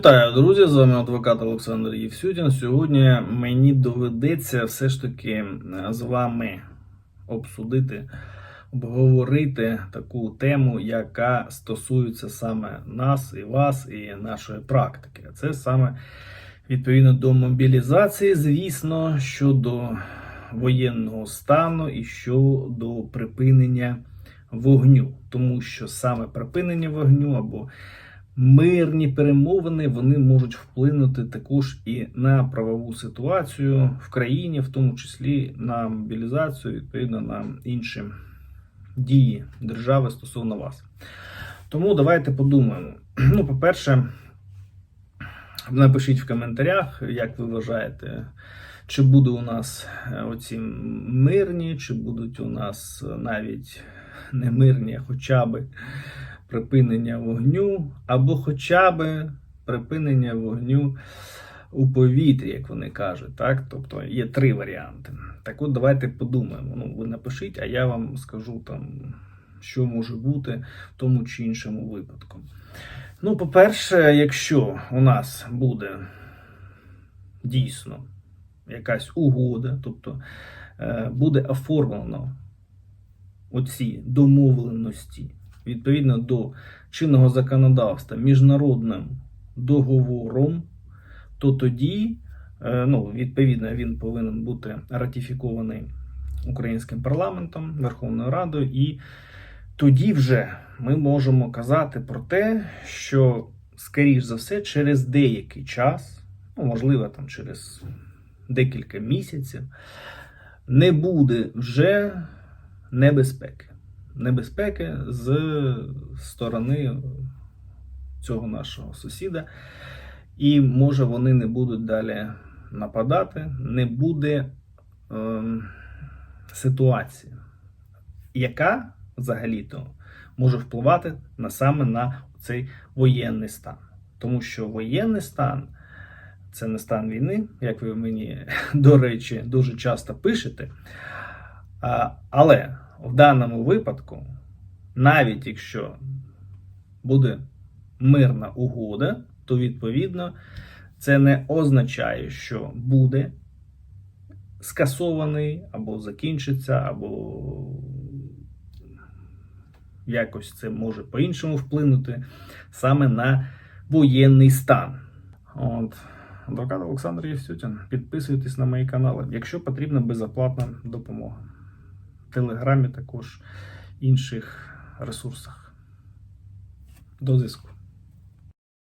Вітаю, друзі! З вами адвокат Олександр Євсютін. Сьогодні мені доведеться все ж таки е, з вами обсудити, обговорити таку тему, яка стосується саме нас і вас, і нашої практики. Це саме відповідно до мобілізації, звісно, щодо воєнного стану і щодо припинення вогню, тому що саме припинення вогню або мирні перемовини вони можуть вплинути також і на правову ситуацію в країні, в тому числі на мобілізацію, відповідно на інші дії держави стосовно вас. Тому давайте подумаємо. Ну, по-перше, напишіть в коментарях, як ви вважаєте, чи буде у нас е, оці мирні, чи будуть у нас навіть не мирні, хоча б припинення вогню, або хоча б припинення вогню у повітрі, як вони кажуть. Так? Тобто є три варіанти. Так от давайте подумаємо. Ну, ви напишіть, а я вам скажу там, що може бути в тому чи іншому випадку. Ну, по-перше, якщо у нас буде дійсно якась угода, тобто е, буде оформлено оці домовленості відповідно до чинного законодавства міжнародним договором, то тоді, е, ну, відповідно, він повинен бути ратифікований українським парламентом, Верховною Радою, і тоді вже ми можемо казати про те, що, скоріш за все, через деякий час, ну, можливо, там через декілька місяців, не буде вже небезпеки. Небезпеки з сторони цього нашого сусіда, і може вони не будуть далі нападати, не буде е, ситуації, яка взагалі-то може впливати на саме на цей воєнний стан. Тому що воєнний стан це не стан війни, як ви мені, до речі, дуже часто пишете. Але в даному випадку, навіть якщо буде мирна угода, то відповідно це не означає, що буде скасований або закінчиться, або якось це може по-іншому вплинути саме на воєнний стан. От. Адвокат Олександр Євсютін. Підписуйтесь на мої канали, якщо потрібна безоплатна допомога. Телеграмі також інших ресурсах. До зв'язку.